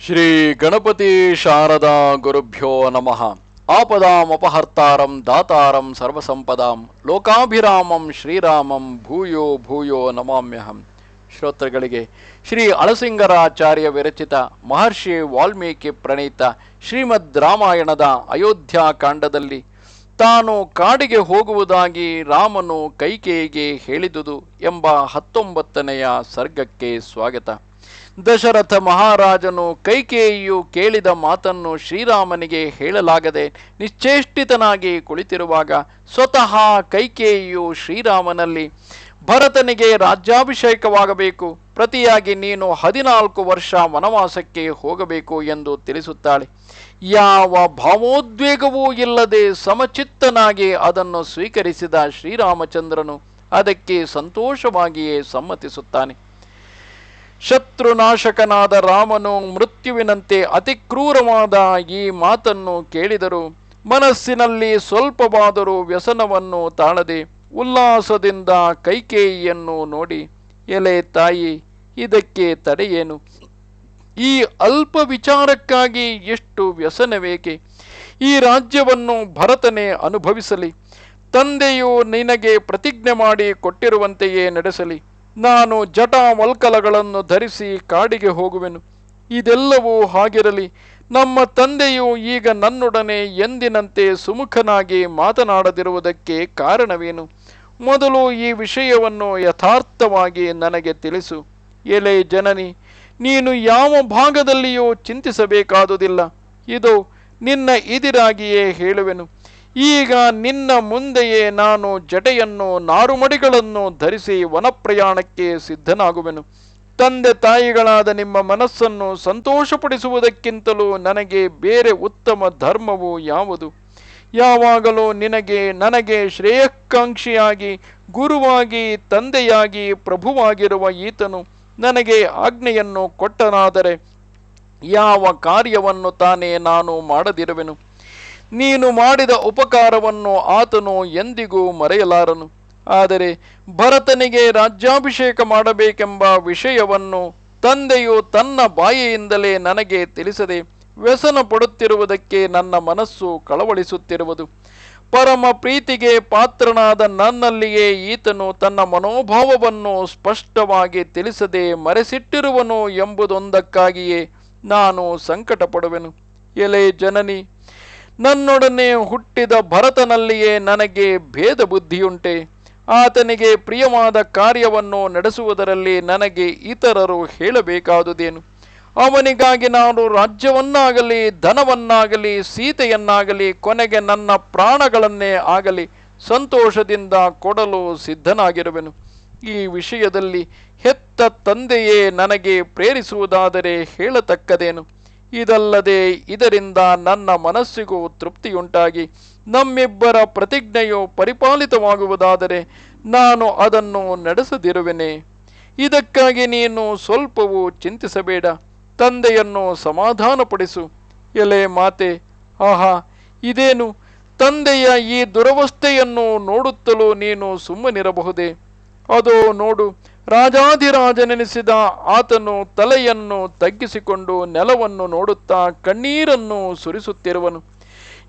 ಶ್ರೀ ಗಣಪತಿ ಶಾರದಾ ಗುರುಭ್ಯೋ ನಮಃ. ಆಪದಾಮಪಹರ್ತಾರಂ ದಾತಾರಂ ಸರ್ವಸಂಪದಾಂ ಲೋಕಾಭಿರಾಮಂ ಶ್ರೀರಾಮಂ ಭೂಯೋ ಭೂಯೋ ನಮಾಮ್ಯಹಂ. ಶ್ರೋತೃಗಳಿಗೆ, ಶ್ರೀ ಅಳಸಿಂಗರಾಚಾರ್ಯ ವಿರಚಿತ ಮಹರ್ಷಿ ವಾಲ್ಮೀಕಿ ಪ್ರಣೀತ ಶ್ರೀಮದ್ ರಾಮಾಯಣದ ಅಯೋಧ್ಯಾ ಕಾಂಡದಲ್ಲಿ ತಾನು ಕಾಡಿಗೆ ಹೋಗುವುದಾಗಿ ರಾಮನು ಕೈಕೇಯಿಗೆ ಹೇಳಿದುದು ಎಂಬ ಹತ್ತೊಂಬತ್ತನೆಯ ಸರ್ಗಕ್ಕೆ ಸ್ವಾಗತ. ದಶರಥ ಮಹಾರಾಜನು ಕೈಕೇಯಿಯು ಕೇಳಿದ ಮಾತನ್ನು ಶ್ರೀರಾಮನಿಗೆ ಹೇಳಲಾಗದೆ ನಿಶ್ಚೇಷ್ಟಿತನಾಗಿ ಕುಳಿತಿರುವಾಗ ಸ್ವತಃ ಕೈಕೇಯಿಯು ಶ್ರೀರಾಮನಲ್ಲಿ, ಭರತನಿಗೆ ರಾಜ್ಯಾಭಿಷೇಕವಾಗಬೇಕು, ಪ್ರತಿಯಾಗಿ ನೀನು ಹದಿನಾಲ್ಕು ವರ್ಷ ವನವಾಸಕ್ಕೆ ಹೋಗಬೇಕು ಎಂದು ತಿಳಿಸುತ್ತಾಳೆ. ಯಾವ ಭಾವೋದ್ವೇಗವೂ ಇಲ್ಲದೆ ಸಮಚಿತ್ತನಾಗಿ ಅದನ್ನು ಸ್ವೀಕರಿಸಿದ ಶ್ರೀರಾಮಚಂದ್ರನು ಅದಕ್ಕೆ ಸಂತೋಷವಾಗಿಯೇ ಸಮ್ಮತಿಸುತ್ತಾನೆ. ಶತ್ರುನಾಶಕನಾದ ರಾಮನು ಮೃತ್ಯುವಿನಂತೆ ಅತಿ ಕ್ರೂರವಾದ ಈ ಮಾತನ್ನು ಕೇಳಿದರು ಮನಸ್ಸಿನಲ್ಲಿ ಸ್ವಲ್ಪವಾದರೂ ವ್ಯಸನವನ್ನು ತಾಳದೆ ಉಲ್ಲಾಸದಿಂದ ಕೈಕೇಯಿಯನ್ನು ನೋಡಿ, ಎಲೆ ತಾಯಿ, ಇದಕ್ಕೆ ತಡೆಯೇನು? ಈ ಅಲ್ಪ ವಿಚಾರಕ್ಕಾಗಿ ಎಷ್ಟು ವ್ಯಸನವೇಕೆ? ಈ ರಾಜ್ಯವನ್ನು ಭರತನೇ ಅನುಭವಿಸಲಿ, ತಂದೆಯು ನಿನಗೆ ಪ್ರತಿಜ್ಞೆ ಮಾಡಿ ಕೊಟ್ಟಿರುವಂತೆಯೇ ನಡೆಸಲಿ. ನಾನು ಜಟಾವಲ್ಕಲಗಳನ್ನು ಧರಿಸಿ ಕಾಡಿಗೆ ಹೋಗುವೆನು. ಇದೆಲ್ಲವೂ ಹಾಗಿರಲಿ. ನಮ್ಮ ತಂದೆಯು ಈಗ ನನ್ನೊಡನೆ ಎಂದಿನಂತೆ ಸುಮುಖನಾಗಿ ಮಾತನಾಡದಿರುವುದಕ್ಕೆ ಕಾರಣವೇನು? ಮೊದಲು ಈ ವಿಷಯವನ್ನು ಯಥಾರ್ಥವಾಗಿ ನನಗೆ ತಿಳಿಸು. ಎಲೆ ಜನನಿ, ನೀನು ಯಾವ ಭಾಗದಲ್ಲಿಯೂ ಚಿಂತಿಸಬೇಕಾದುದಿಲ್ಲ. ಇದು ನಿನ್ನ ಇದಿರಾಗಿಯೇ ಹೇಳುವೆನು. ಈಗ ನಿನ್ನ ಮುಂದೆಯೇ ನಾನು ಜಟೆಯನ್ನು ನಾರುಮಡಿಗಳನ್ನು ಧರಿಸಿ ವನಪ್ರಯಾಣಕ್ಕೆ ಸಿದ್ಧನಾಗುವೆನು. ತಂದೆ ತಾಯಿಗಳಾದ ನಿಮ್ಮ ಮನಸ್ಸನ್ನು ಸಂತೋಷಪಡಿಸುವುದಕ್ಕಿಂತಲೂ ನನಗೆ ಬೇರೆ ಉತ್ತಮ ಧರ್ಮವು ಯಾವುದು? ಯಾವಾಗಲೂ ನಿನಗೆ, ನನಗೆ ಶ್ರೇಯಕಾಂಕ್ಷಿಯಾಗಿ ಗುರುವಾಗಿ, ತಂದೆಯಾಗಿ ಪ್ರಭುವಾಗಿರುವ ಈತನು ನನಗೆ ಆಜ್ಞೆಯನ್ನು ಕೊಟ್ಟನಾದರೆ ಯಾವ ಕಾರ್ಯವನ್ನು ತಾನೇ ನಾನು ಮಾಡದಿರುವೆನು? ನೀನು ಮಾಡಿದ ಉಪಕಾರವನ್ನು ಆತನು ಎಂದಿಗೂ ಮರೆಯಲಾರನು. ಆದರೆ ಭರತನಿಗೆ ರಾಜ್ಯಾಭಿಷೇಕ ಮಾಡಬೇಕೆಂಬ ವಿಷಯವನ್ನು ತಂದೆಯು ತನ್ನ ಬಾಯಿಯಿಂದಲೇ ನನಗೆ ತಿಳಿಸದೆ ವ್ಯಸನ ಪಡುತ್ತಿರುವುದಕ್ಕೆ ನನ್ನ ಮನಸ್ಸು ಕಳವಳಿಸುತ್ತಿರುವುದು. ಪರಮ ಪ್ರೀತಿಗೆ ಪಾತ್ರನಾದ ನನ್ನಲ್ಲಿಯೇ ಈತನು ತನ್ನ ಮನೋಭಾವವನ್ನು ಸ್ಪಷ್ಟವಾಗಿ ತಿಳಿಸದೆ ಮರೆಸಿಟ್ಟಿರುವನು ಎಂಬುದೊಂದಕ್ಕಾಗಿಯೇ ನಾನು ಸಂಕಟ ಪಡುವೆನು ಎಲೆ ಜನನಿ ನನ್ನೊಡನೆ ಹುಟ್ಟಿದ ಭರತನಲ್ಲಿಯೇ ನನಗೆ ಭೇದ ಬುದ್ಧಿಯುಂಟೆ. ಆತನಿಗೆ ಪ್ರಿಯವಾದ ಕಾರ್ಯವನ್ನು ನಡೆಸುವುದರಲ್ಲಿ ನನಗೆ ಇತರರು ಹೇಳಬೇಕಾದುದೇನು? ಅವನಿಗಾಗಿ ನಾನು ರಾಜ್ಯವನ್ನಾಗಲಿ, ಧನವನ್ನಾಗಲಿ, ಸೀತೆಯನ್ನಾಗಲಿ, ಕೊನೆಗೆ ನನ್ನ ಪ್ರಾಣಗಳನ್ನೇ ಆಗಲಿ ಸಂತೋಷದಿಂದ ಕೊಡಲು ಸಿದ್ಧನಾಗಿರುವೆನು. ಈ ವಿಷಯದಲ್ಲಿ ಹೆತ್ತ ತಂದೆಯೇ ನನಗೆ ಪ್ರೇರಿಸುವುದಾದರೆ ಹೇಳತಕ್ಕದೇನು? ಇದಲ್ಲದೆ ಇದರಿಂದ ನನ್ನ ಮನಸ್ಸಿಗೂ ತೃಪ್ತಿಯುಂಟಾಗಿ ನಮ್ಮಿಬ್ಬರ ಪ್ರತಿಜ್ಞೆಯು ಪರಿಪಾಲಿತವಾಗುವುದಾದರೆ ನಾನು ಅದನ್ನು ನಡೆಸದಿರುವೆನೆ. ಇದಕ್ಕಾಗಿ ನೀನು ಸ್ವಲ್ಪವೂ ಚಿಂತಿಸಬೇಡ. ತಂದೆಯನ್ನು ಸಮಾಧಾನಪಡಿಸು. ಎಲೆ ಮಾತೆ, ಆಹಾ, ಇದೇನು? ತಂದೆಯ ಈ ದುರವಸ್ಥೆಯನ್ನು ನೋಡುತ್ತಲೂ ನೀನು ಸುಮ್ಮನಿರಬಹುದೇ? ಅದೋ ನೋಡು ರಾಜಾಧಿರಾಜನೆನಿಸಿದ ಆತನು ತಲೆಯನ್ನು ತಗ್ಗಿಸಿಕೊಂಡು ನೆಲವನ್ನು ನೋಡುತ್ತಾ ಕಣ್ಣೀರನ್ನು ಸುರಿಸುತ್ತಿರುವನು.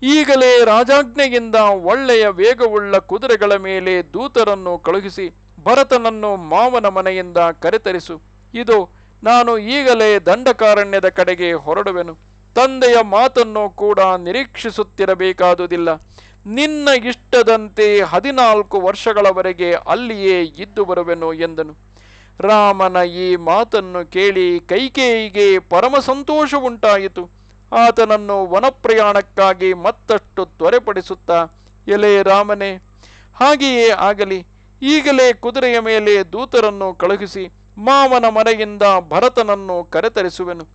ಈಗಲೇ ರಾಜಾಜ್ಞೆಯಿಂದ ಒಳ್ಳೆಯ ವೇಗವುಳ್ಳ ಕುದುರೆಗಳ ಮೇಲೆ ದೂತರನ್ನು ಕಳುಹಿಸಿ ಭರತನನ್ನು ಮಾವನ ಮನೆಯಿಂದ ಕರೆತರಿಸು. ಇದು ನಾನು ಈಗಲೇ ದಂಡಕಾರಣ್ಯದ ಕಡೆಗೆ ಹೊರಡುವೆನು. ತಂದೆಯ ಮಾತನ್ನು ಕೂಡ ನಿರೀಕ್ಷಿಸುತ್ತಿರಬೇಕಾದುದಿಲ್ಲ. ನಿನ್ನ ಇಷ್ಟದಂತೆ ಹದಿನಾಲ್ಕು ವರ್ಷಗಳವರೆಗೆ ಅಲ್ಲಿಯೇ ಇದ್ದು ಬರುವೆನು ಎಂದನು. ರಾಮನ ಈ ಮಾತನ್ನು ಕೇಳಿ ಕೈಕೇಯಿಗೆ ಪರಮ ಸಂತೋಷವುಂಟಾಯಿತು. ಆತನನ್ನು ವನಪ್ರಯಾಣಕ್ಕಾಗಿ ಮತ್ತಷ್ಟು ತ್ವರೆಪಡಿಸುತ್ತಾ, ಎಲೆ ರಾಮನೇ, ಹಾಗೆಯೇ ಆಗಲಿ. ಈಗಲೇ ಕುದುರೆಯ ಮೇಲೆ ದೂತರನ್ನು ಕಳುಹಿಸಿ ಮಾವನ ಮನೆಯಿಂದ ಭರತನನ್ನು ಕರೆತರಿಸುವೆನು.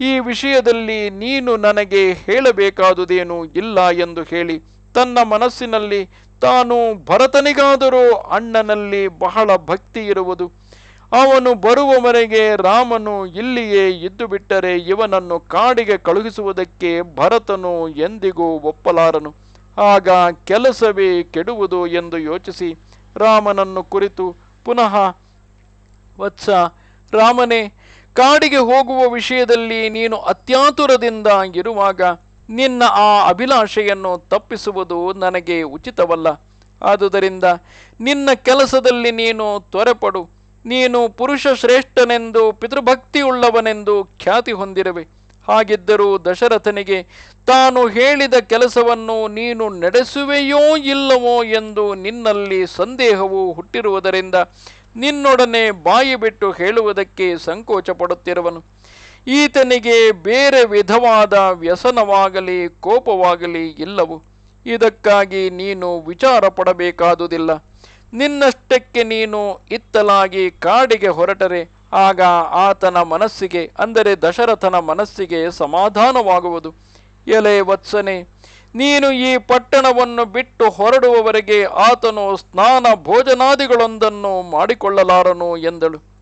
ಈ ವಿಷಯದಲ್ಲಿ ನೀನು ನನಗೆ ಹೇಳಬೇಕಾದುದೇನೂ ಇಲ್ಲ ಎಂದು ಹೇಳಿ ತನ್ನ ಮನಸ್ಸಿನಲ್ಲಿ ತಾನು ಭರತನಿಗಾದರೂ ಅಣ್ಣನಲ್ಲಿ ಬಹಳ ಭಕ್ತಿ ಇರುವುದು. ಅವನು ಬರುವವರೆಗೆ ರಾಮನು ಇಲ್ಲಿಯೇ ಇದ್ದು ಬಿಟ್ಟರೆ ಇವನನ್ನು ಕಾಡಿಗೆ ಕಳುಹಿಸುವುದಕ್ಕೆ ಭರತನು ಎಂದಿಗೂ ಒಪ್ಪಲಾರನು. ಆಗ ಕೆಲಸವೇ ಕೆಡುವುದು ಎಂದು ಯೋಚಿಸಿ ರಾಮನನ್ನು ಕುರಿತು ಪುನಃ, ವತ್ಸ, ರಾಮನೇ, ಕಾಡಿಗೆ ಹೋಗುವ ವಿಷಯದಲ್ಲಿ ನೀನು ಅತ್ಯಾತುರದಿಂದ ಇರುವಾಗ ನಿನ್ನ ಆ ಅಭಿಲಾಷೆಯನ್ನು ತಪ್ಪಿಸುವುದು ನನಗೆ ಉಚಿತವಲ್ಲ. ಆದುದರಿಂದ ನಿನ್ನ ಕೆಲಸದಲ್ಲಿ ನೀನು ತ್ವರೆಪಡು. ನೀನು ಪುರುಷ ಶ್ರೇಷ್ಠನೆಂದು, ಪಿತೃಭಕ್ತಿಯುಳ್ಳವನೆಂದು ಖ್ಯಾತಿ ಹೊಂದಿರುವೆ. ಹಾಗಿದ್ದರೂ ದಶರಥನಿಗೆ ತಾನು ಹೇಳಿದ ಕೆಲಸವನ್ನು ನೀನು ನಡೆಸುವೆಯೋ ಇಲ್ಲವೋ ಎಂದು ನಿನ್ನಲ್ಲಿ ಸಂದೇಹವು ಹುಟ್ಟಿರುವುದರಿಂದ ನಿನ್ನೊಡನೆ ಬಾಯಿ ಬಿಟ್ಟು ಹೇಳುವುದಕ್ಕೆ ಸಂಕೋಚ ಪಡುತ್ತಿರುವನು ಈತನಿಗೆ ಬೇರೆ ವಿಧವಾದ ವ್ಯಸನವಾಗಲಿ, ಕೋಪವಾಗಲಿ ಇಲ್ಲವು. ಇದಕ್ಕಾಗಿ ನೀನು ವಿಚಾರ ಪಡಬೇಕಾದುದಿಲ್ಲ. ನಿನ್ನಷ್ಟಕ್ಕೆ ನೀನು ಇತ್ತಲಾಗಿ ಕಾಡಿಗೆ ಹೊರಟರೆ. ಆಗ ಆತನ ಮನಸ್ಸಿಗೆ, ಅಂದರೆ ದಶರಥನ ಮನಸ್ಸಿಗೆ ಸಮಾಧಾನವಾಗುವುದು. ಎಲೆ ವತ್ಸನೆ, ನೀನು ಈ ಪಟ್ಟಣವನ್ನು ಬಿಟ್ಟು ಹೊರಡುವವರೆಗೆ ಆತನು ಸ್ನಾನ ಭೋಜನಾದಿಗಳೊಂದನ್ನು ಮಾಡಿಕೊಳ್ಳಲಾರನು ಎಂದಳು.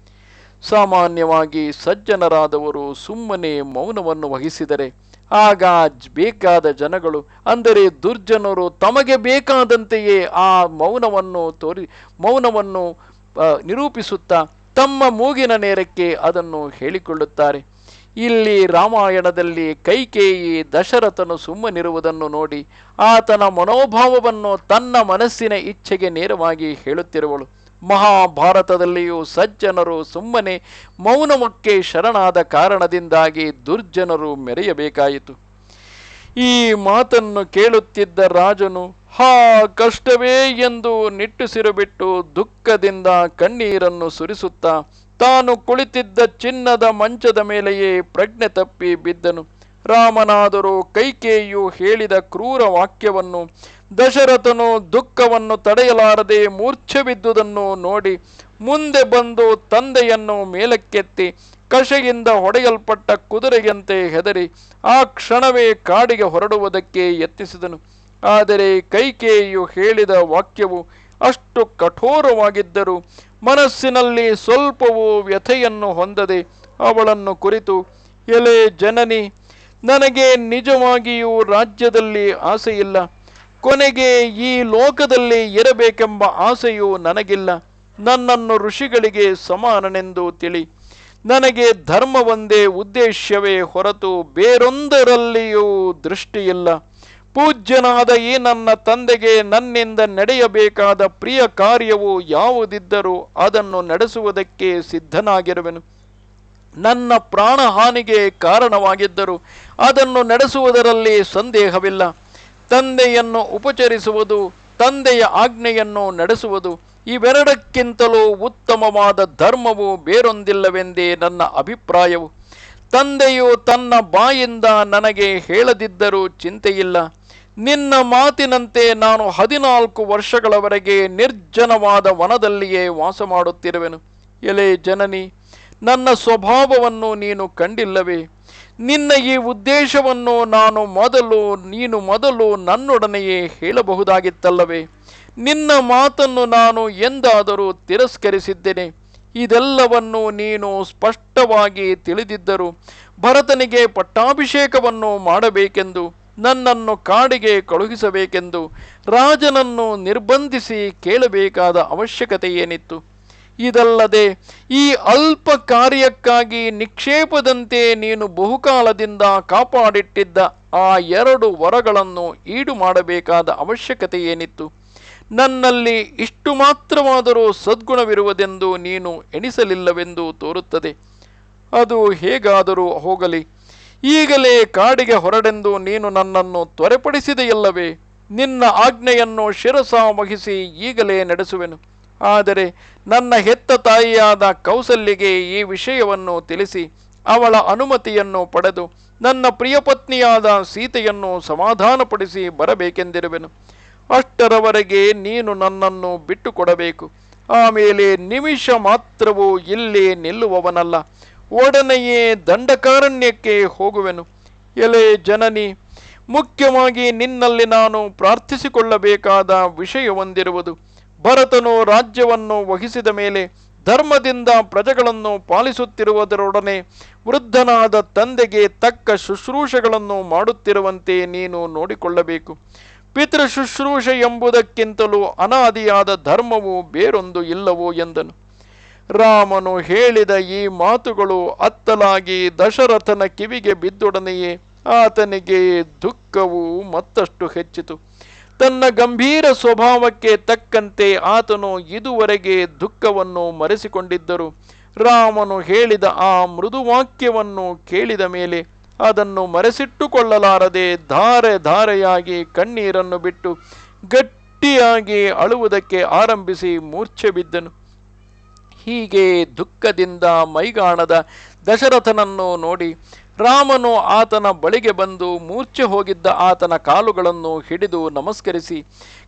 ಸಾಮಾನ್ಯವಾಗಿ ಸಜ್ಜನರಾದವರು ಸುಮ್ಮನೆ ಮೌನವನ್ನು ವಹಿಸಿದರೆ ಆಗ ಬೇಕಾದ ಜನಗಳು, ಅಂದರೆ ದುರ್ಜನರು ತಮಗೆ ಬೇಕಾದಂತೆಯೇ ಆ ಮೌನವನ್ನು ತೋರಿ, ಮೌನವನ್ನು ನಿರೂಪಿಸುತ್ತಾ ತಮ್ಮ ಮೂಗಿನ ನೇರಕ್ಕೆ ಅದನ್ನು ಹೇಳಿಕೊಳ್ಳುತ್ತಾರೆ. ಇಲ್ಲಿ ರಾಮಾಯಣದಲ್ಲಿ ಕೈಕೇಯಿ ದಶರಥನು ಸುಮ್ಮನಿರುವುದನ್ನು ನೋಡಿ ಆತನ ಮನೋಭಾವವನ್ನು ತನ್ನ ಮನಸ್ಸಿನ ಇಚ್ಛೆಗೆ ನೇರವಾಗಿ ಹೇಳುತ್ತಿರುವಳು. ಮಹಾಭಾರತದಲ್ಲಿಯೂ ಸಜ್ಜನರು ಸುಮ್ಮನೆ ಮೌನಮಕ್ಕೆ ಶರಣಾದ ಕಾರಣದಿಂದಾಗಿ ದುರ್ಜನರು ಮೆರೆಯಬೇಕಾಯಿತು. ಈ ಮಾತನ್ನು ಕೇಳುತ್ತಿದ್ದ ರಾಜನು, ಹಾ, ಕಷ್ಟವೇ ಎಂದು ನಿಟ್ಟುಸಿರು ಬಿಟ್ಟು ದುಃಖದಿಂದ ಕಣ್ಣೀರನ್ನು ಸುರಿಸುತ್ತಾ ತಾನು ಕುಳಿತಿದ್ದ ಚಿನ್ನದ ಮಂಚದ ಮೇಲೆಯೇ ಪ್ರಜ್ಞೆ ತಪ್ಪಿ ಬಿದ್ದನು. ರಾಮನಾದರೂ ಕೈಕೇಯು ಹೇಳಿದ ಕ್ರೂರ ವಾಕ್ಯವನ್ನು ದಶರಥನು ದುಃಖವನ್ನು ತಡೆಯಲಾರದೆ ಮೂರ್ಛೆ ಬಿದ್ದುದನ್ನು ನೋಡಿ ಮುಂದೆ ಬಂದು ತಂದೆಯನ್ನು ಮೇಲಕ್ಕೆತ್ತಿ ಕಷೆಯಿಂದ ಹೊಡೆಯಲ್ಪಟ್ಟ ಕುದುರೆಯಂತೆ ಹೆದರಿ ಆ ಕ್ಷಣವೇ ಕಾಡಿಗೆ ಹೊರಡುವುದಕ್ಕೆ ಯತ್ನಿಸಿದನು. ಆದರೆ ಕೈಕೇಯು ಹೇಳಿದ ವಾಕ್ಯವು ಅಷ್ಟು ಕಠೋರವಾಗಿದ್ದರೂ ಮನಸ್ಸಿನಲ್ಲಿ ಸ್ವಲ್ಪವೂ ವ್ಯಥೆಯನ್ನು ಹೊಂದದೆ ಅವಳನ್ನು ಕುರಿತು, ಎಲೆ ಜನನಿ, ನನಗೆ ನಿಜವಾಗಿಯೂ ರಾಜ್ಯದಲ್ಲಿ ಆಸೆಯಿಲ್ಲ. ಕೊನೆಗೆ ಈ ಲೋಕದಲ್ಲಿ ಇರಬೇಕೆಂಬ ಆಸೆಯು ನನಗಿಲ್ಲ. ನನ್ನನ್ನು ಋಷಿಗಳಿಗೆ ಸಮಾನನೆಂದು ತಿಳಿ. ನನಗೆ ಧರ್ಮವೊಂದೇ ಉದ್ದೇಶವೇ ಹೊರತು ಬೇರೊಂದರಲ್ಲಿಯೂ ದೃಷ್ಟಿಯಿಲ್ಲ. ಪೂಜ್ಯನಾದ ಈ ನನ್ನ ತಂದೆಗೆ ನನ್ನಿಂದ ನಡೆಯಬೇಕಾದ ಪ್ರಿಯ ಕಾರ್ಯವು ಯಾವುದಿದ್ದರೂ ಅದನ್ನು ನಡೆಸುವುದಕ್ಕೆ ಸಿದ್ಧನಾಗಿರುವೆನು. ನನ್ನ ಪ್ರಾಣಹಾನಿಗೆ ಕಾರಣವಾಗಿದ್ದರು ಅದನ್ನು ನಡೆಸುವುದರಲ್ಲಿ ಸಂದೇಹವಿಲ್ಲ. ತಂದೆಯನ್ನು ಉಪಚರಿಸುವುದು, ತಂದೆಯ ಆಜ್ಞೆಯನ್ನು ನಡೆಸುವುದು, ಇವೆರಡಕ್ಕಿಂತಲೂ ಉತ್ತಮವಾದ ಧರ್ಮವು ಬೇರೊಂದಿಲ್ಲವೆಂದೇ ನನ್ನ ಅಭಿಪ್ರಾಯವು. ತಂದೆಯು ತನ್ನ ಬಾಯಿಂದ ನನಗೆ ಹೇಳದಿದ್ದರೂ ಚಿಂತೆಯಿಲ್ಲ. ನಿನ್ನ ಮಾತಿನಂತೆ ನಾನು ಹದಿನಾಲ್ಕು ವರ್ಷಗಳವರೆಗೆ ನಿರ್ಜನವಾದ ವನದಲ್ಲಿಯೇ ವಾಸ ಮಾಡುತ್ತಿರುವೆನು ಎಲೆ ಜನನಿ, ನನ್ನ ಸ್ವಭಾವವನ್ನು ನೀನು ಕಂಡಿಲ್ಲವೇ? ನಿನ್ನ ಈ ಉದ್ದೇಶವನ್ನು ನಾನು ಮೊದಲು, ನೀನು ಮೊದಲು ನನ್ನೊಡನೆಯೇ ಹೇಳಬಹುದಾಗಿತ್ತಲ್ಲವೇ? ನಿನ್ನ ಮಾತನ್ನು ನಾನು ಎಂದಾದರೂ ತಿರಸ್ಕರಿಸಿದ್ದೇನೆ. ಇದೆಲ್ಲವನ್ನು ನೀನು ಸ್ಪಷ್ಟವಾಗಿ ತಿಳಿದಿದ್ದರು ಭರತನಿಗೆ ಪಟ್ಟಾಭಿಷೇಕವನ್ನು ಮಾಡಬೇಕೆಂದು, ನನ್ನನ್ನು ಕಾಡಿಗೆ ಕಳುಹಿಸಬೇಕೆಂದು ರಾಜನನ್ನು ನಿರ್ಬಂಧಿಸಿ ಕೇಳಬೇಕಾದ ಅವಶ್ಯಕತೆ ಏನಿತ್ತು ಇದಲ್ಲದೆ ಈ ಅಲ್ಪ ಕಾರ್ಯಕ್ಕಾಗಿ ನಿಕ್ಷೇಪದಂತೆ ನೀನು ಬಹುಕಾಲದಿಂದ ಕಾಪಾಡಿಟ್ಟಿದ್ದ ಆ ಎರಡು ವರಗಳನ್ನು ಈಡು ಮಾಡಬೇಕಾದ ಅವಶ್ಯಕತೆ ಏನಿತ್ತು? ನನ್ನಲ್ಲಿ ಇಷ್ಟು ಮಾತ್ರವಾದರೂ ಸದ್ಗುಣವಿರುವುದೆಂದು ನೀನು ಎಣಿಸಲಿಲ್ಲವೆಂದು ತೋರುತ್ತದೆ. ಅದು ಹೇಗಾದರೂ ಹೋಗಲಿ. ಈಗಲೇ ಕಾಡಿಗೆ ಹೊರಡೆಂದು ನೀನು ನನ್ನನ್ನು ತ್ವರೆಪಡಿಸಿದೆಯಲ್ಲವೇ? ನಿನ್ನ ಆಜ್ಞೆಯನ್ನು ಶಿರಸ ವಹಿಸಿ ಈಗಲೇ ನಡೆಸುವೆನು. ಆದರೆ ನನ್ನ ಹೆತ್ತ ತಾಯಿಯಾದ ಕೌಸಲ್ಯಗೆ ಈ ವಿಷಯವನ್ನು ತಿಳಿಸಿ ಅವಳ ಅನುಮತಿಯನ್ನು ಪಡೆದು ನನ್ನ ಪ್ರಿಯಪತ್ನಿಯಾದ ಸೀತೆಯನ್ನು ಸಮಾಧಾನಪಡಿಸಿ ಬರಬೇಕೆಂದಿರುವೆನು. ಅಷ್ಟರವರೆಗೆ ನೀನು ನನ್ನನ್ನು ಬಿಟ್ಟುಕೊಡಬೇಕು. ಆಮೇಲೆ ನಿಮಿಷ ಮಾತ್ರವೂ ಇಲ್ಲಿ ನಿಲ್ಲುವವನಲ್ಲ. ಒಡನೆಯೇ ದಂಡಕಾರಣ್ಯಕ್ಕೆ ಹೋಗುವೆನು. ಎಲೆ ಜನನಿ, ಮುಖ್ಯವಾಗಿ ನಿನ್ನಲ್ಲಿ ನಾನು ಪ್ರಾರ್ಥಿಸಿಕೊಳ್ಳಬೇಕಾದ ವಿಷಯವೊಂದಿರುವುದು. ಭರತನು ರಾಜ್ಯವನ್ನು ವಹಿಸಿದ ಮೇಲೆ ಧರ್ಮದಿಂದ ಪ್ರಜೆಗಳನ್ನು ಪಾಲಿಸುತ್ತಿರುವುದರೊಡನೆ ವೃದ್ಧನಾದ ತಂದೆಗೆ ತಕ್ಕ ಶುಶ್ರೂಷೆಗಳನ್ನು ಮಾಡುತ್ತಿರುವಂತೆ ನೀನು ನೋಡಿಕೊಳ್ಳಬೇಕು. ಪಿತೃ ಶುಶ್ರೂಷೆ ಎಂಬುದಕ್ಕಿಂತಲೂ ಅನಾದಿಯಾದ ಧರ್ಮವು ಬೇರೊಂದು ಇಲ್ಲವೋ ಎಂದನು. ರಾಮನು ಹೇಳಿದ ಈ ಮಾತುಗಳು ಅತ್ತಲಾಗಿ ದಶರಥನ ಕಿವಿಗೆ ಬಿದ್ದೊಡನೆಯೇ ಆತನಿಗೆ ದುಃಖವು ಮತ್ತಷ್ಟು ಹೆಚ್ಚಿತು. ತನ್ನ ಗಂಭೀರ ಸ್ವಭಾವಕ್ಕೆ ತಕ್ಕಂತೆ ಆತನು ಇದುವರೆಗೆ ದುಃಖವನ್ನು ಮರೆಸಿಕೊಂಡಿದ್ದರು. ರಾಮನು ಹೇಳಿದ ಆ ಮೃದುವಾಕ್ಯವನ್ನು ಕೇಳಿದ ಮೇಲೆ ಅದನ್ನು ಮರೆಸಿಟ್ಟುಕೊಳ್ಳಲಾರದೆ ಧಾರೆ ಧಾರೆಯಾಗಿ ಕಣ್ಣೀರನ್ನು ಬಿಟ್ಟು ಗಟ್ಟಿಯಾಗಿ ಅಳುವುದಕ್ಕೆ ಆರಂಭಿಸಿ ಮೂರ್ಛೆ ಬಿದ್ದನು. ಹೀಗೆ ದುಃಖದಿಂದ ಮೈಗಾಣದ ದಶರಥನನ್ನು ನೋಡಿ ರಾಮನು ಆತನ ಬಳಿಗೆ ಬಂದು ಮೂರ್ಛೆ ಹೋಗಿದ್ದ ಆತನ ಕಾಲುಗಳನ್ನು ಹಿಡಿದು ನಮಸ್ಕರಿಸಿ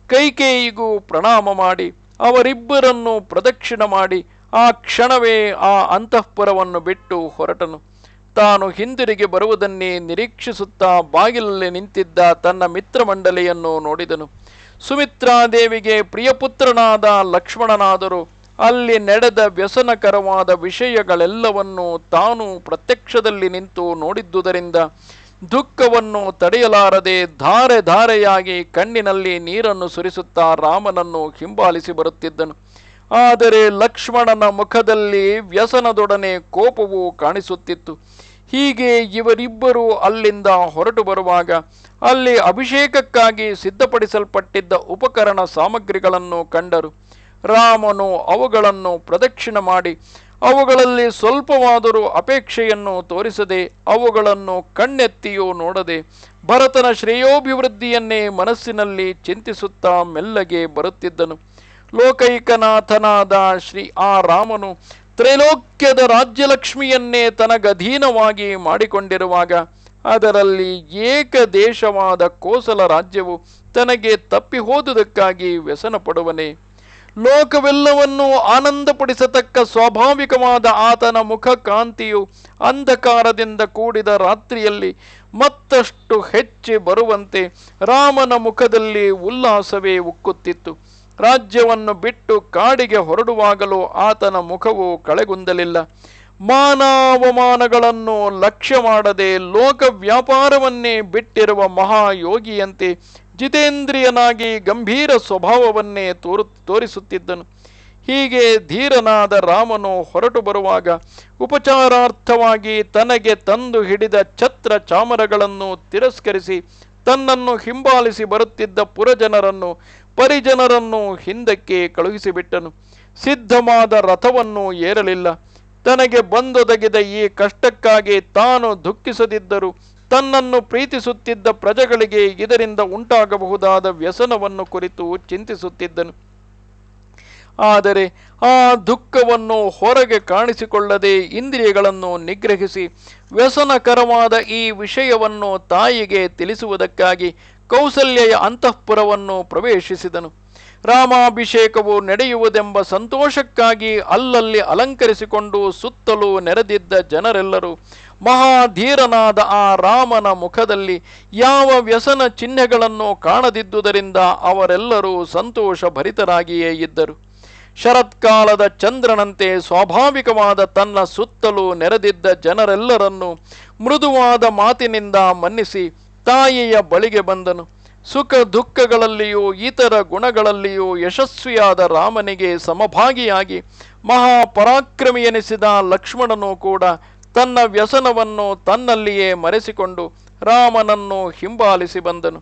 ಕೈಕೇಯಿಗೂ ಪ್ರಣಾಮ ಮಾಡಿ, ಅವರಿಬ್ಬರನ್ನು ಪ್ರದಕ್ಷಿಣ ಮಾಡಿ, ಆ ಕ್ಷಣವೇ ಆ ಅಂತಃಪುರವನ್ನು ಬಿಟ್ಟು ಹೊರಟನು. ತಾನು ಹಿಂದಿರುಗಿ ಬರುವುದನ್ನೇ ನಿರೀಕ್ಷಿಸುತ್ತಾ ಬಾಗಿಲಲ್ಲಿ ನಿಂತಿದ್ದ ತನ್ನ ಮಿತ್ರಮಂಡಲಿಯನ್ನು ನೋಡಿದನು. ಸುಮಿತ್ರಾದೇವಿಗೆ ಪ್ರಿಯಪುತ್ರನಾದ ಲಕ್ಷ್ಮಣನಾದರೂ. ಅಲ್ಲಿ ನಡೆದ ವ್ಯಸನಕರವಾದ ವಿಷಯಗಳೆಲ್ಲವನ್ನು ತಾನು ಪ್ರತ್ಯಕ್ಷದಲ್ಲಿ ನಿಂತು ನೋಡಿದ್ದುದರಿಂದ ದುಃಖವನ್ನು ತಡೆಯಲಾರದೆ ಧಾರೆ ಧಾರೆಯಾಗಿ ಕಣ್ಣಿನಲ್ಲಿ ನೀರನ್ನು ಸುರಿಸುತ್ತಾ ರಾಮನನ್ನು ಹಿಂಬಾಲಿಸಿ ಬರುತ್ತಿದ್ದನು. ಆದರೆ ಲಕ್ಷ್ಮಣನ ಮುಖದಲ್ಲಿ ವ್ಯಸನದೊಡನೆ ಕೋಪವು ಕಾಣಿಸುತ್ತಿತ್ತು. ಹೀಗೆ ಇವರಿಬ್ಬರು ಅಲ್ಲಿಂದ ಹೊರಟು ಬರುವಾಗ ಅಲ್ಲಿ ಅಭಿಷೇಕಕ್ಕಾಗಿ ಸಿದ್ಧಪಡಿಸಲ್ಪಟ್ಟಿದ್ದ ಉಪಕರಣ ಸಾಮಗ್ರಿಗಳನ್ನು ಕಂಡರು. ರಾಮನು ಅವುಗಳನ್ನು ಪ್ರದಕ್ಷಿಣ ಮಾಡಿ, ಅವುಗಳಲ್ಲಿ ಸ್ವಲ್ಪವಾದರೂ ಅಪೇಕ್ಷೆಯನ್ನು ತೋರಿಸದೆ, ಅವುಗಳನ್ನು ಕಣ್ಣೆತ್ತಿಯೂ ನೋಡದೆ, ಭರತನ ಶ್ರೇಯೋಭಿವೃದ್ಧಿಯನ್ನೇ ಮನಸ್ಸಿನಲ್ಲಿ ಚಿಂತಿಸುತ್ತಾ ಮೆಲ್ಲಗೆ ಬರುತ್ತಿದ್ದನು. ಲೋಕೈಕನಾಥನಾದ ಶ್ರೀ ಆ ರಾಮನು ತ್ರೈಲೋಕ್ಯದ ರಾಜ್ಯಲಕ್ಷ್ಮಿಯನ್ನೇ ತನಗಧೀನವಾಗಿ ಮಾಡಿಕೊಂಡಿರುವಾಗ, ಅದರಲ್ಲಿ ಏಕದೇಶವಾದ ಕೋಸಲ ರಾಜ್ಯವು ತನಗೆ ತಪ್ಪಿ ಹೋದುದಕ್ಕಾಗಿ ವ್ಯಸನ ಪಡುವನೆ ಲೋಕವೆಲ್ಲವನ್ನೂ ಆನಂದಪಡಿಸತಕ್ಕ ಸ್ವಾಭಾವಿಕವಾದ ಆತನ ಮುಖ ಕಾಂತಿಯು ಅಂಧಕಾರದಿಂದ ಕೂಡಿದ ರಾತ್ರಿಯಲ್ಲಿ ಮತ್ತಷ್ಟು ಹೆಚ್ಚಿ ಬರುವಂತೆ ರಾಮನ ಮುಖದಲ್ಲಿ ಉಲ್ಲಾಸವೇ ಉಕ್ಕುತ್ತಿತ್ತು. ರಾಜ್ಯವನ್ನು ಬಿಟ್ಟು ಕಾಡಿಗೆ ಹೊರಡುವಾಗಲೂ ಆತನ ಮುಖವು ಕಳೆಗುಂದಲಿಲ್ಲ. ಮಾನವಮಾನಗಳನ್ನು ಲಕ್ಷ್ಯ ಮಾಡದೆ ಲೋಕ ವ್ಯಾಪಾರವನ್ನೇ ಬಿಟ್ಟಿರುವ ಮಹಾಯೋಗಿಯಂತೆ ಜಿತೇಂದ್ರಿಯನಾಗಿ ಗಂಭೀರ ಸ್ವಭಾವವನ್ನೇ ತೋರು ತೋರಿಸುತ್ತಿದ್ದನು. ಹೀಗೆ ಧೀರನಾದ ರಾಮನು ಹೊರಟು ಬರುವಾಗ ಉಪಚಾರಾರ್ಥವಾಗಿ ತನಗೆ ತಂದು ಹಿಡಿದ ಛತ್ರ ಚಾಮರಗಳನ್ನು ತಿರಸ್ಕರಿಸಿ ತನ್ನನ್ನು ಹಿಂಬಾಲಿಸಿ ಬರುತ್ತಿದ್ದ ಪುರಜನರನ್ನು, ಪರಿಜನರನ್ನು ಹಿಂದಕ್ಕೆ ಕಳುಹಿಸಿಬಿಟ್ಟನು. ಸಿದ್ಧವಾದ ರಥವನ್ನು ಏರಲಿಲ್ಲ. ತನಗೆ ಬಂದೊದಗಿದ ಈ ಕಷ್ಟಕ್ಕಾಗಿ ತಾನು ದುಃಖಿಸದಿದ್ದರೂ ತನ್ನನ್ನು ಪ್ರೀತಿಸುತ್ತಿದ್ದ ಪ್ರಜೆಗಳಿಗೆ ಇದರಿಂದ ಉಂಟಾಗಬಹುದಾದ ವ್ಯಸನವನ್ನು ಕುರಿತು ಚಿಂತಿಸುತ್ತಿದ್ದನು. ಆದರೆ ಆ ದುಃಖವನ್ನು ಹೊರಗೆ ಕಾಣಿಸಿಕೊಳ್ಳದೆ ಇಂದ್ರಿಯಗಳನ್ನು ನಿಗ್ರಹಿಸಿ ವ್ಯಸನಕರವಾದ ಈ ವಿಷಯವನ್ನು ತಾಯಿಗೆ ತಿಳಿಸುವುದಕ್ಕಾಗಿ ಕೌಸಲ್ಯ ಅಂತಃಪುರವನ್ನು ಪ್ರವೇಶಿಸಿದನು. ರಾಮಾಭಿಷೇಕವು ನಡೆಯುವುದೆಂಬ ಸಂತೋಷಕ್ಕಾಗಿ ಅಲ್ಲಲ್ಲಿ ಅಲಂಕರಿಸಿಕೊಂಡು ಸುತ್ತಲೂ ನೆರೆದಿದ್ದ ಜನರೆಲ್ಲರೂ ಮಹಾಧೀರನಾದ ಆ ರಾಮನ ಮುಖದಲ್ಲಿ ಯಾವ ವ್ಯಸನ ಚಿಹ್ನೆಗಳನ್ನು ಕಾಣದಿದ್ದುದರಿಂದ ಅವರೆಲ್ಲರೂ ಸಂತೋಷ ಭರಿತರಾಗಿಯೇ ಇದ್ದರು. ಶರತ್ಕಾಲದ ಚಂದ್ರನಂತೆ ಸ್ವಾಭಾವಿಕವಾದ ತನ್ನ ಸುತ್ತಲೂ ನೆರೆದಿದ್ದ ಜನರೆಲ್ಲರನ್ನು ಮೃದುವಾದ ಮಾತಿನಿಂದ ಮನ್ನಿಸಿ ತಾಯಿಯ ಬಳಿಗೆ ಬಂದನು. ಸುಖ ದುಃಖಗಳಲ್ಲಿಯೂ, ಇತರ ಗುಣಗಳಲ್ಲಿಯೂ ಯಶಸ್ವಿಯಾದ ರಾಮನಿಗೆ ಸಮಭಾಗಿಯಾಗಿ ಮಹಾಪರಾಕ್ರಮಿ ಎನಿಸಿದ ಲಕ್ಷ್ಮಣನು ಕೂಡ ತನ್ನ ವ್ಯಸನವನ್ನು ತನ್ನಲ್ಲಿಯೇ ಮರೆಸಿಕೊಂಡು ರಾಮನನ್ನು ಹಿಂಬಾಲಿಸಿ ಬಂದನು.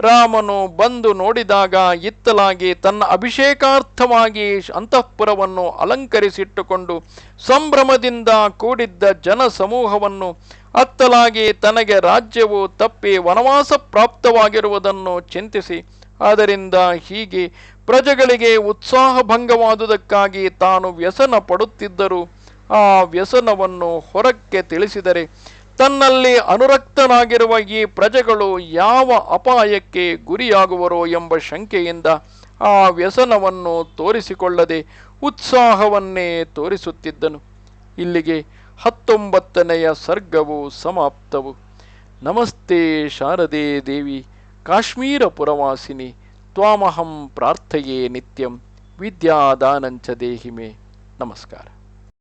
ರಾಮನು ಬಂದು ನೋಡಿದಾಗ ಇತ್ತಲಾಗಿ ತನ್ನ ಅಭಿಷೇಕಾರ್ಥವಾಗಿ ಅಂತಃಪುರವನ್ನು ಅಲಂಕರಿಸಿಟ್ಟುಕೊಂಡು ಸಂಭ್ರಮದಿಂದ ಕೂಡಿದ್ದ ಜನ ಸಮೂಹವನ್ನು ಅತ್ತಲಾಗಿ ತನಗೆ ರಾಜ್ಯವು ತಪ್ಪಿ ವನವಾಸ ಪ್ರಾಪ್ತವಾಗಿರುವುದನ್ನು ಚಿಂತಿಸಿ. ಆದ್ದರಿಂದ ಹೀಗೆ ಪ್ರಜೆಗಳಿಗೆ ಉತ್ಸಾಹಭಂಗವಾದುದಕ್ಕಾಗಿ ತಾನು ವ್ಯಸನ ಪಡುತ್ತಿದ್ದರು. ಆ ವ್ಯಸನವನ್ನು ಹೊರಕ್ಕೆ ತಿಳಿಸಿದರೆ ತನ್ನಲ್ಲಿ ಅನುರಕ್ತನಾಗಿರುವ ಈ ಪ್ರಜೆಗಳು ಯಾವ ಅಪಾಯಕ್ಕೆ ಗುರಿಯಾಗುವರೋ ಎಂಬ ಶಂಕೆಯಿಂದ ಆ ವ್ಯಸನವನ್ನು ತೋರಿಸಿಕೊಳ್ಳದೆ ಉತ್ಸಾಹವನ್ನೇ ತೋರಿಸುತ್ತಿದ್ದನು. ಇಲ್ಲಿಗೆ ಹತ್ತೊಂಬತ್ತನೆಯ ಸರ್ಗವು ಸಮಾಪ್ತವು. ನಮಸ್ತೆ ಶಾರದೆ ದೇವಿ ಕಾಶ್ಮೀರ ಪುರವಾಸಿನಿ ತ್ವಾಮಹಂ ಪ್ರಾರ್ಥೆಯೇ ನಿತ್ಯಂ ವಿದ್ಯಾದಾನಂಚ ದೇಹಿಮೆ. ನಮಸ್ಕಾರ.